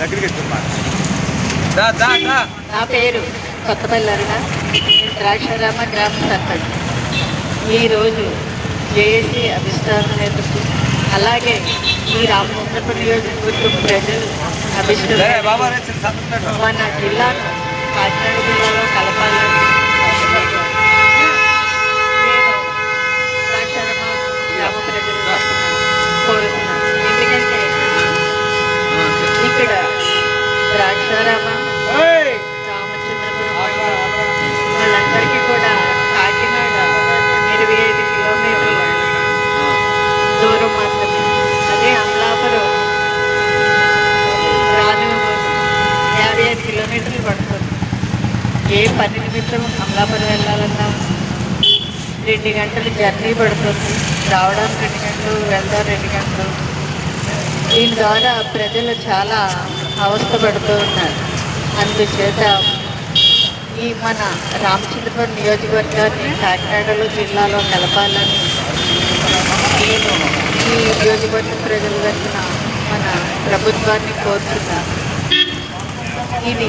దగ్గరికి ఎక్కువ దా దా దా నా పేరు కొత్తపల్లి అరుణ నేను ద్రాక్షారామ గ్రామ సర్పంచ్. ఈరోజు జేఏసీ అభిష్టాన నేతృత్వం అలాగే ఈ రామచంద్రపురం నియోజకవర్గం ప్రజలు పెట్టు. మన జిల్లాను కాకినాడ జిల్లాలో కలపాలని నేను ద్రాక్షారామ గ్రామ ప్రజలు తరపున కోరుతున్నాను ఎందుకంటే ఇక్కడ ద్రాక్షారామ ఏయ్! రామచంద్రపురం మండలం వాళ్ళందరికీ కూడా కాకినాడ ఇరవై ఐదు కిలోమీటర్ల దూరం మాత్రమే. అదే అమలాపురం. రాను యాభై ఐదు కిలోమీటర్లు పడుతుంది. ఏ పని నిమిత్తం అమలాపురం వెళ్ళాలన్నా రెండు గంటలు జర్నీ పడుతుంది. రావడానికి రెండు గంటలు వెళ్దాం రెండు గంటలు. దీని ద్వారా ప్రజలు చాలా అవస్థ పడుతూ ఉన్నారు. అందుచేత ఈ మన రామచంద్రపురం నియోజకవర్గాన్ని కాకినాడలో జిల్లాలో కలపాలని నేను ఈ నియోజకవర్గం ప్రజల తరఫున మన ప్రభుత్వాన్ని కోరుతున్నాను. ఇది